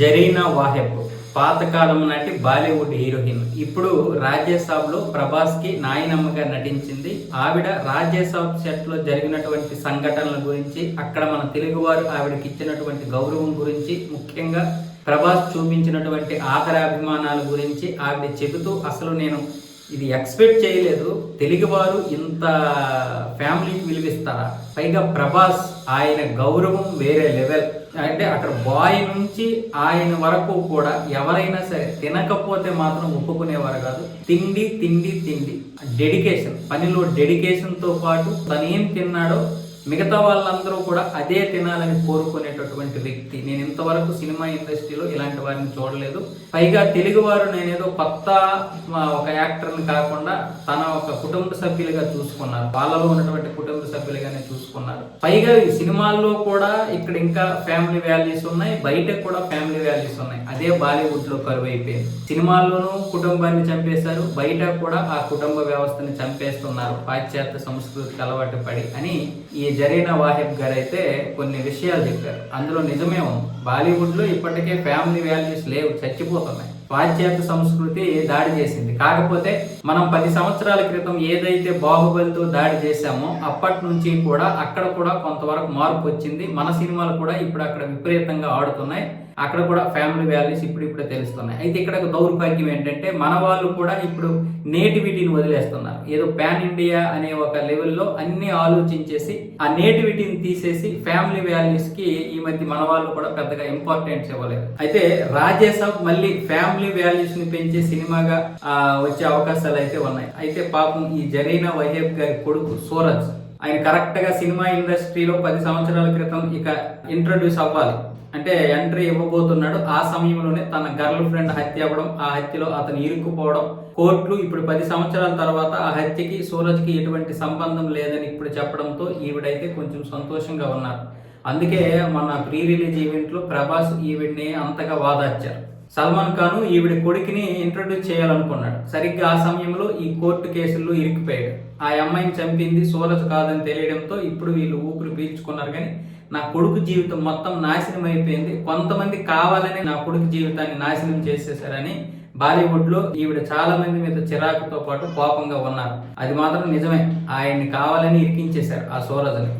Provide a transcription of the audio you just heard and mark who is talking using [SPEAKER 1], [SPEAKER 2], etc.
[SPEAKER 1] జరీనా వాహెబ్ పాతకాలం నాటి బాలీవుడ్ హీరోయిన్. ఇప్పుడు రాజ్యసభలో ప్రభాస్కి నాయనమ్మగా నటించింది ఆవిడ. రాజ్యసభ సెట్లో జరిగినటువంటి సంఘటనల గురించి అక్కడ మన తెలుగువారు ఆవిడకి ఇచ్చినటువంటి గౌరవం గురించి ముఖ్యంగా ప్రభాస్ చూపించినటువంటి ఆదరాభిమానాల గురించి ఆవిడ చెబుతూ అసలు నేను ఇది ఎక్స్పెక్ట్ చేయలేదు. తెలుగువారు ఇంత ఫ్యామిలీకి విలువిస్తారా? పైగా ప్రభాస్ ఆయన గౌరవం వేరే లెవెల్ అంటే అక్కడ బాయ్ నుంచి ఆయన వరకు కూడా ఎవరైనా సరే తినకపోతే మాత్రం ఒప్పుకునేవారు కాదు. తిండి తిండి తిండి. డెడికేషన్ పనిలో డెడికేషన్తో పాటు తను ఏం తిన్నాడో మిగతా వాళ్ళందరూ కూడా అదే తినాలని కోరుకునేటటువంటి వ్యక్తి. నేను ఇంతవరకు సినిమా ఇండస్ట్రీలో ఇలాంటి వారిని చూడలేదు. పైగా తెలుగువారు నేనేదో కొత్త ఒక యాక్టర్ని కాకుండా తన ఒక కుటుంబ సభ్యులుగా చూసుకున్నారు. వాళ్ళలో ఉన్నటువంటి కుటుంబ సభ్యులుగానే చూసుకున్నారు. పైగా ఈ సినిమాల్లో కూడా ఇక్కడ ఇంకా ఫ్యామిలీ వాల్యూస్ ఉన్నాయి. బయట కూడా ఫ్యామిలీ వాల్యూస్ ఉన్నాయి. అదే బాలీవుడ్లో కరువు అయిపోయింది సినిమాల్లోనూ కుటుంబాన్ని చంపేశారు. బయట కూడా ఆ కుటుంబ వ్యవస్థని చంపేస్తున్నారు. పాశ్చాత్య సంస్కృతికి అలవాటు పడి అని ఈ జరీనా వాహిబ్ గారు అయితే కొన్ని విషయాలు చెప్పారు. అందులో నిజమే ఉంది. బాలీవుడ్లో ఇప్పటికే ఫ్యామిలీ వాల్యూస్ లేవు చచ్చిపోతున్నాయి. పాశ్చాత్య సంస్కృతి దాడి చేసింది. కాకపోతే మనం పది సంవత్సరాల క్రితం ఏదైతే బాహుబలితో దాడి చేశామో అప్పటి నుంచి కూడా అక్కడ కూడా కొంతవరకు మార్పు వచ్చింది. మన సినిమాలు కూడా ఇప్పుడు అక్కడ విపరీతంగా ఆడుతున్నాయి. అక్కడ కూడా ఫ్యామిలీ వాల్యూస్ ఇప్పుడు ఇప్పుడే తెలుస్తున్నాయి. అయితే ఇక్కడ దౌర్భాగ్యం ఏంటంటే మన వాళ్ళు కూడా ఇప్పుడు నేటివిటీని వదిలేస్తున్నారు. ఏదో పాన్ ఇండియా అనే ఒక లెవెల్లో అన్ని ఆలోచించేసి ఆ నేటివిటీని తీసేసి ఫ్యామిలీ వాల్యూస్కి ఈ మధ్య మన వాళ్ళు కూడా పెద్దగా ఇంపార్టెన్స్ ఇవ్వలేదు. అయితే రాజేసాబ్ మళ్ళీ ఫ్యామిలీ వాల్యూస్ని పెంచే సినిమాగా వచ్చే అవకాశాలు అయితే ఉన్నాయి. అయితే పాపం ఈ జరీనా వహేబ్ గారి కొడుకు సూరజ్ ఆయన కరెక్ట్గా సినిమా ఇండస్ట్రీలో పది సంవత్సరాల క్రితం ఇక ఇంట్రడ్యూస్ అవ్వాలి. అంటే ఎంట్రీ ఇవ్వబోతున్నాడు. ఆ సమయంలోనే తన గర్ల్ ఫ్రెండ్ హత్య అవ్వడం ఆ హత్యలో అతను ఇరుక్కుపోవడం కోర్టులు ఇప్పుడు పది సంవత్సరాల తర్వాత ఆ హత్యకి సూరజ్కి ఎటువంటి సంబంధం లేదని ఇప్పుడు చెప్పడంతో ఈవిడైతే కొంచెం సంతోషంగా ఉన్నారు. అందుకే మన ప్రీ రిలీజ్ ఈవెంట్లో ప్రభాస్ ఈవిడ్ని అంతగా వాదార్చారు. సల్మాన్ ఖాన్ ఈవిడ కొడుకుని ఇంట్రడ్యూస్ చేయాలనుకున్నాడు. సరిగ్గా ఆ సమయంలో ఈ కోర్టు కేసుల్లో ఇరికిపోయాడు ఆ అమ్మాయిని చంపింది సూరజ్ కాదని తెలియడంతో ఇప్పుడు వీళ్ళు ఊపిరి పీల్చుకున్నారు కానీ నా కొడుకు జీవితం మొత్తం నాశనం అయిపోయింది. కొంతమంది కావాలని నా కొడుకు జీవితాన్ని నాశనం చేసేసారని బాలీవుడ్లో ఈవిడ చాలా మంది మీద చిరాకుతో పాటు కోపంగా ఉన్నారు. అది మాత్రం నిజమే. ఆయన్ని కావాలని ఇరికించేశారు ఆ సూరజ్ని